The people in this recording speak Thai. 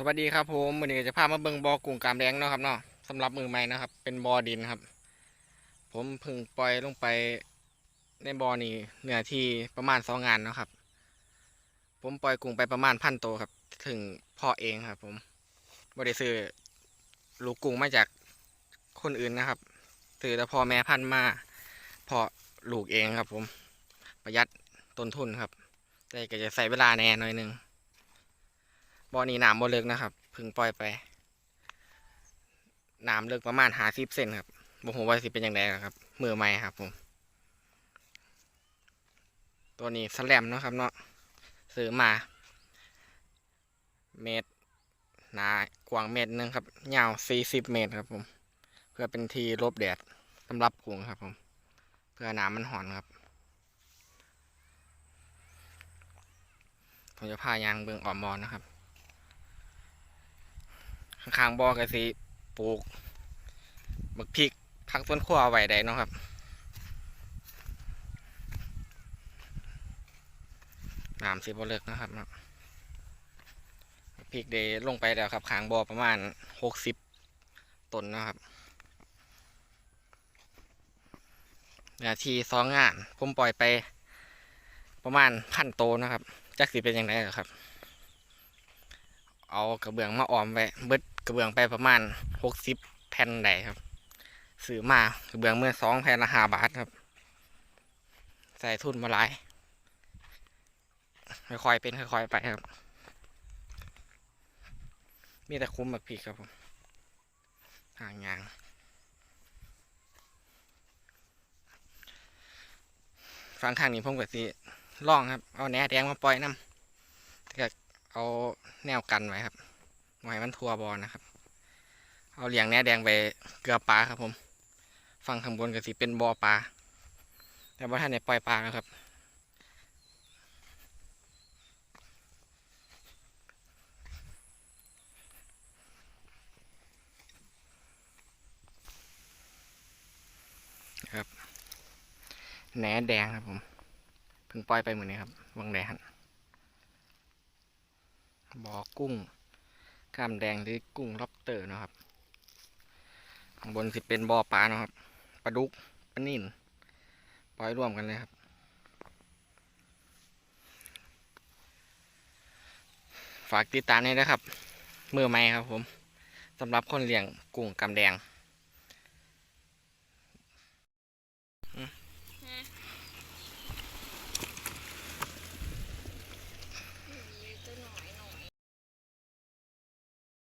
สวัสดีครับผมวันนี้จะพามาเบิ่งบอกุ้งกามแดงเนาะครับเนาะสำหรับมือใหม่นะครับ เป็นบอดินครับ ผมพิ่งปล่อยลงไปในบอนี้เนื้อที่ประมาณสองงานเนาะครับ ผมปล่อยกุ้งไปประมาณพันโตวครับ ถึงพ่อเองครับ ผมบริซื้อลูกกุ้งมาจากคนอื่นนะครับซื้อแต่พ่อแม่พันมาพาะลูกเองครับ ผมประหยัดต้นทุนครับแต่ก็จะใส่เวลาแน่หน่อยหนึง บ่อนี้น้ำบ่ลึกนะครับพึ่งปล่อยไปน้ำลึกประมาณหาสิบเซนครับบ่ฮู้ว่าสิเป็นยังไงครับมือใหม่ครับผม ตัวนี้สแลมนะครับเนาะซื้อมา เมตรหนากว้างเมตรหนึงครับยาวสี่สิบเมตรครับผม เพื่อเป็นทีลบแดดสำหรับกุ้งครับผม เพื่อน้ำมันหอนครับ ผมจะพายางเบิ่งอ่อมบอลนะครับ ข้างๆบอกระสิปลูกบักพริกผักต้นขั้วเอาไว้ได้เนาะครับน้ำสิบ่เลิกนะครับเนาะพริกเดลงไปแล้วครับขางบ่อประมาณหกสิบต้นนะครับนาทีสองงาน ผมปล่อยไปประมาณพันโตนะครับจักสิเป็นยังไงครับ เอากระเบื้องมาออมไว้เบิด กระเบื้องไปประมาณหกสิบแผ่นได้ครับซื้อมากระเบื้องเมื่อสองแผ่นละห้าบาทครับ ใส่ทุนมาหลายค่อยๆเป็นค่อยๆไปครับ มีแต่คุ้มแบบพีกครับผมห่างยางฟังข้างนี้ผมก็สิล่องครับ เอาแหนแดงมาปล่อยน้ำเอาแนวกันไว้ครับ ไว้มันทัวบอลนะครับ เอาเหลียงแหนแดงไปเกลือปลาครับผมฟังข้างบนก็สิเป็นบอปลาแต่ว่าท่านเนี่ยปล่อยปลาแล้วครับครับแหนแดงครับผมเพิ่งปล่อยไปเหมือนนี้ครับวังแดงบ่อกุ้ง กล้ามแดงหรือกุ้งล็อบสเตอร์นะครับ ข้างบนสิเป็นบ่อปลาเนาะครับ ปลาดุก ปลานิ่นปล่อยรวมกันเลยครับ ฝากติดตามนี้นะครับ มือไหม่ครับผมสำหรับคนเลี้ยงกุ้งกำแดง